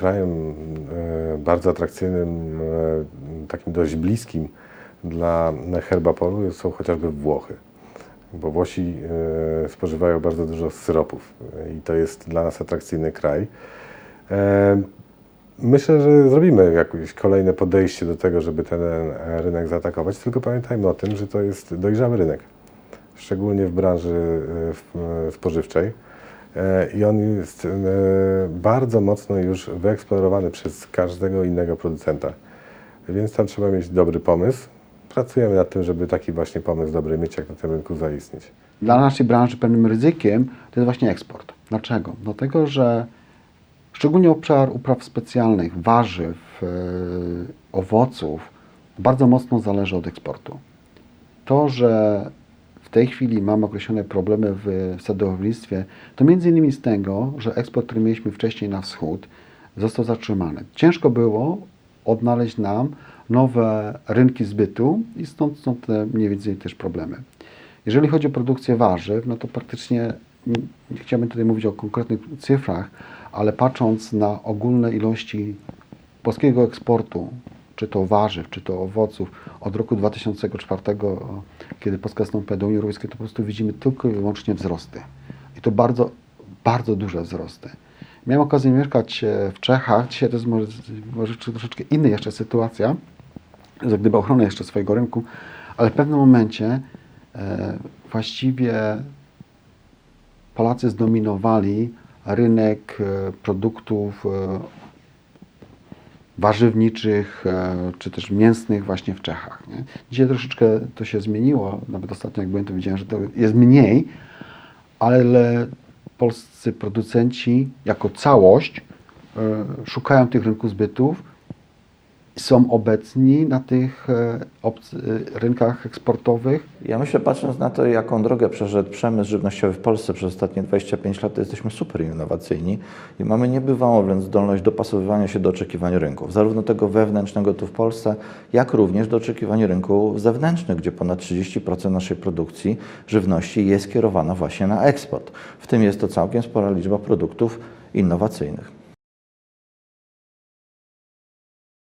Krajem e, bardzo atrakcyjnym, e, takim dość bliskim dla Herbapolu są chociażby Włochy, bo Włosi e, spożywają bardzo dużo syropów i to jest dla nas atrakcyjny kraj. Myślę, że zrobimy jakieś kolejne podejście do tego, żeby ten rynek zaatakować, tylko pamiętajmy o tym, że to jest dojrzały rynek, szczególnie w branży spożywczej. E, I on jest e, bardzo mocno już wyeksplorowany przez każdego innego producenta. Więc tam trzeba mieć dobry pomysł. Pracujemy nad tym, żeby taki właśnie pomysł dobry mieć, jak na tym rynku zaistnieć. Dla naszej branży pewnym ryzykiem to jest właśnie eksport. Dlaczego? Dlatego, że szczególnie obszar upraw specjalnych, warzyw, e, owoców bardzo mocno zależy od eksportu. To, że w tej chwili mamy określone problemy w sadownictwie, to między innymi z tego, że eksport, który mieliśmy wcześniej na wschód, został zatrzymany. Ciężko było odnaleźć nam nowe rynki zbytu i stąd są te mniej więcej też problemy. Jeżeli chodzi o produkcję warzyw, no to praktycznie nie, chciałbym tutaj mówić o konkretnych cyfrach, ale patrząc na ogólne ilości polskiego eksportu, czy to warzyw, czy to owoców, od roku 2004, kiedy Polska wstąpiła do Unii Europejskiej, to po prostu widzimy tylko i wyłącznie wzrosty. I to bardzo, bardzo duże wzrosty. Miałem okazję mieszkać e, w Czechach. Dzisiaj to jest może, może troszeczkę inna jeszcze sytuacja, jak gdyby ochronę jeszcze swojego rynku, ale w pewnym momencie e, właściwie Polacy zdominowali rynek e, produktów e, warzywniczych e, czy też mięsnych właśnie w Czechach. Nie? Dzisiaj troszeczkę to się zmieniło, nawet ostatnio jak byłem to widziałem, że to jest mniej, ale polscy producenci jako całość e, szukają tych rynków zbytów są obecni na tych e, e, rynkach eksportowych. Ja myślę, patrząc na to, jaką drogę przeszedł przemysł żywnościowy w Polsce przez ostatnie 25 lat, to jesteśmy super innowacyjni i mamy niebywałą wręcz zdolność dopasowywania się do oczekiwań rynków, zarówno tego wewnętrznego tu w Polsce, jak również do oczekiwań rynku zewnętrznych, gdzie ponad 30% naszej produkcji żywności jest kierowana właśnie na eksport. W tym jest to całkiem spora liczba produktów innowacyjnych.